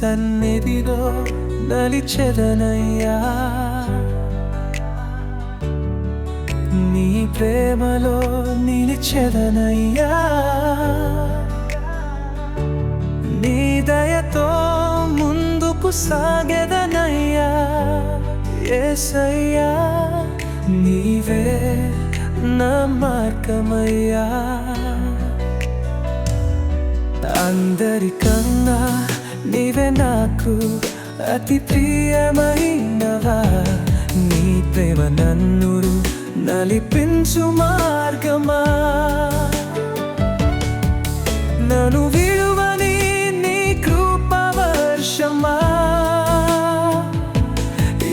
సన్నిధిలో నలిచెదనయ్యా. నీ ప్రేమలో నిలిచెదనయ్యా. నీ దయతో ముందుకు సాగెదనయ్యా. ఏసయ్యా నీవే నా మార్గమయ్యా. అందరికన్నా నీవే నాకు అతి ప్రియమైనవా? నీ ప్రేమ నన్ను నలిపించు మార్గమా? నన్ను విడువని నీ కృపవర్షమా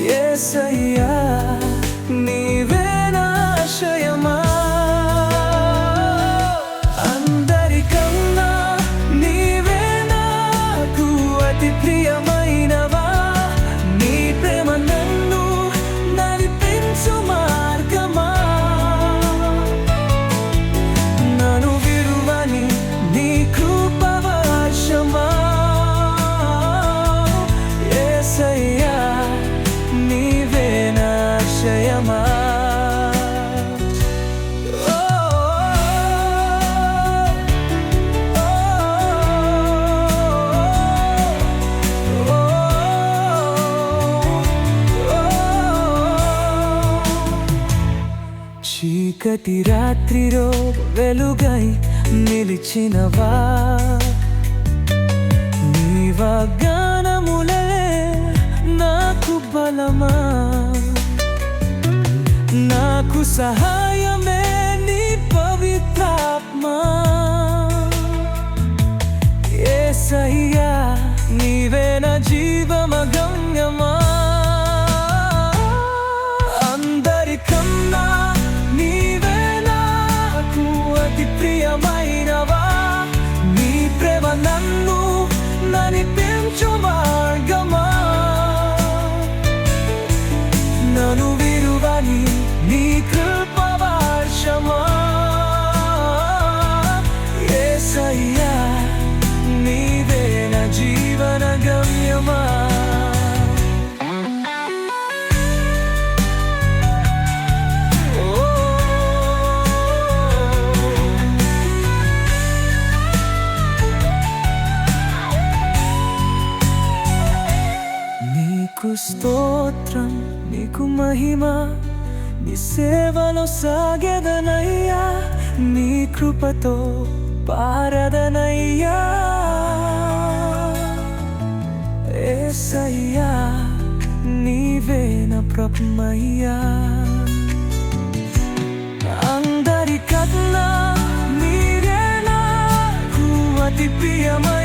యేసయ్యా నీవే చీకటి రాత్రిలో వెలుగై నిలిచినవా? నీ వాగ్దానములే నాకు బలమా? నాకు సహా నీకు స్తోత్రం నీకు మహిమ నీ సేవలో సాగెదనయ్యా నీ కృపతో పారదనయ్యా. ఏసయ్యా నీవే నా అందరికన్నా నీరేనా కువతి ప్రియమయ్యా.